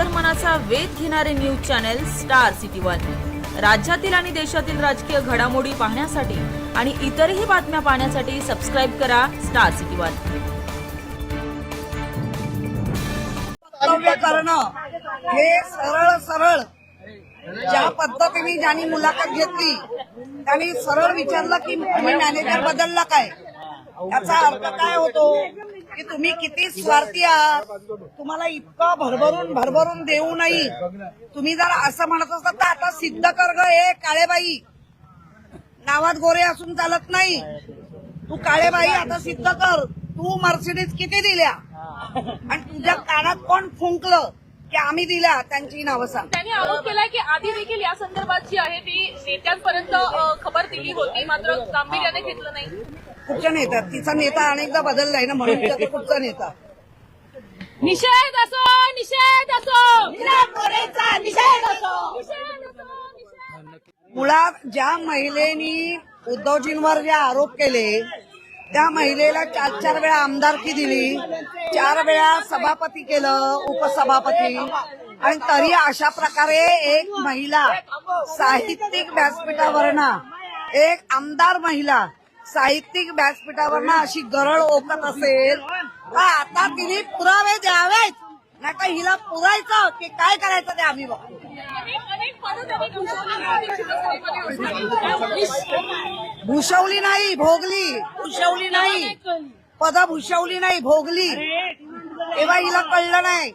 अंतर्मनाचा वेध घेणारे news channel star city one. राज्यातील आणि देशातील राजकीय घडामोडी पाहण्यासाठी आणि इतरही बातम्या पाहण्यासाठी सबस्क्राईब करा स्टार सिटी वन. हे सरळ सरळ ज्या पद्धतीने ज्यांनी मुलाखत घेतली त्यांनी सरळ विचारलं की मॅनेजर बदलला काय? याचा अर्थ काय होतो? की तुम्ही किती स्वार्थी आहात? तुम्हाला इतकं भरभरून भरभरून देऊ नाही तुम्ही जर असं म्हणत असता तर आता सिद्ध कर ग हे काळेबाई. नावात गोरे असून चालत नाही. तू काळेबाई आता सिद्ध कर. तू मर्सिडीज किती दिल्या? आणि तुझ्या कानात कोण फुंकलं? की आम्ही दिल्या त्यांची नावं सांग. त्यांनी आरोप केलाय की आधी देखील या संदर्भात जी आहे ती नेत्यांपर्यंत अ, खबर दिली होती मात्र गांभीर्याने घेतलं नाही. कुठच्या नेत्यात तिचा नेता अनेकदा बदललाय ना म्हणून कुठचा नेता? निषेध असो निषेध असो. निषेध असो निषेध असो. मुळात ज्या महिलेनी उद्धवजींवर जे आरोप केले त्या महिलेला चार चार वेळा आमदारकी दिली. चार वेळा सभापती केलं उपसभापती. आणि तरी अशा प्रकारे एक महिला साहित्यिक व्यासपीठावरना एक आमदार महिला साहित्यिक व्यासपीठावरना अशी गरळ ओकत असेल तर आता तिने पुरावे द्यावे. नाही तर हिला पुरायचं की काय करायचं ते आम्ही बघतो. भूषवली नाही भोगली. भूषवली नाही. पद भूषवली नाही भोगली. तेव्हा हिला कळलं नाही.